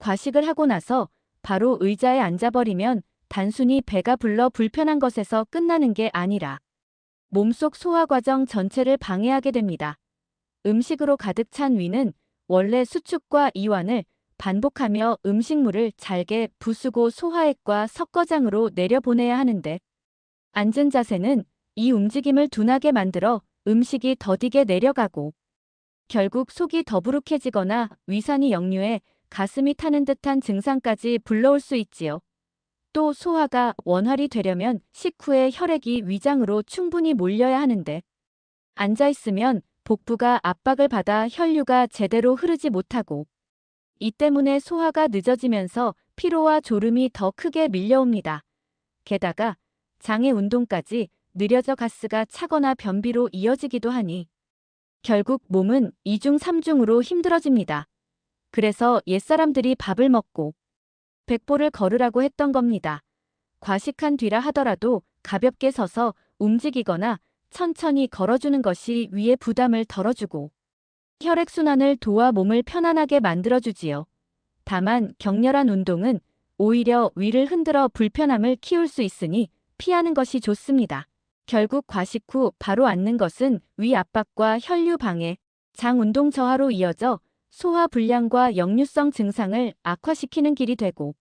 과식을 하고 나서 바로 의자에 앉아버리면 단순히 배가 불러 불편한 것에서 끝나는 게 아니라 몸속 소화 과정 전체를 방해하게 됩니다. 음식으로 가득 찬 위는 원래 수축과 이완을 반복하며 음식물을 잘게 부수고 소화액과 석거장으로 내려보내야 하는데 앉은 자세는 이 움직임을 둔하게 만들어 음식이 더디게 내려가고 결국 속이 더부룩해지거나 위산이 역류해 가슴이 타는 듯한 증상까지 불러올 수 있지요. 또 소화가 원활히 되려면 식후에 혈액이 위장으로 충분히 몰려야 하는데 앉아 있으면 복부가 압박을 받아 혈류가 제대로 흐르지 못하고 이 때문에 소화가 늦어지면서 피로와 졸음이 더 크게 밀려옵니다. 게다가 장의 운동까지 느려져 가스가 차거나 변비로 이어지기도 하니 결국 몸은 2중 3중으로 힘들어집니다. 그래서 옛사람들이 밥을 먹고 백보를 걸으라고 했던 겁니다. 과식한 뒤라 하더라도 가볍게 서서 움직이거나 천천히 걸어주는 것이 위의 부담을 덜어주고 혈액순환을 도와 몸을 편안하게 만들어주지요. 다만 격렬한 운동은 오히려 위를 흔들어 불편함을 키울 수 있으니 피하는 것이 좋습니다. 결국 과식 후 바로 앉는 것은 위 압박과 혈류 방해, 장 운동 저하로 이어져 소화 불량과 역류성 증상을 악화시키는 길이 되고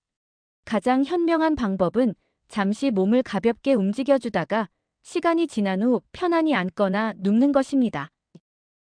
가장 현명한 방법은 잠시 몸을 가볍게 움직여주다가 시간이 지난 후 편안히 앉거나 눕는 것입니다.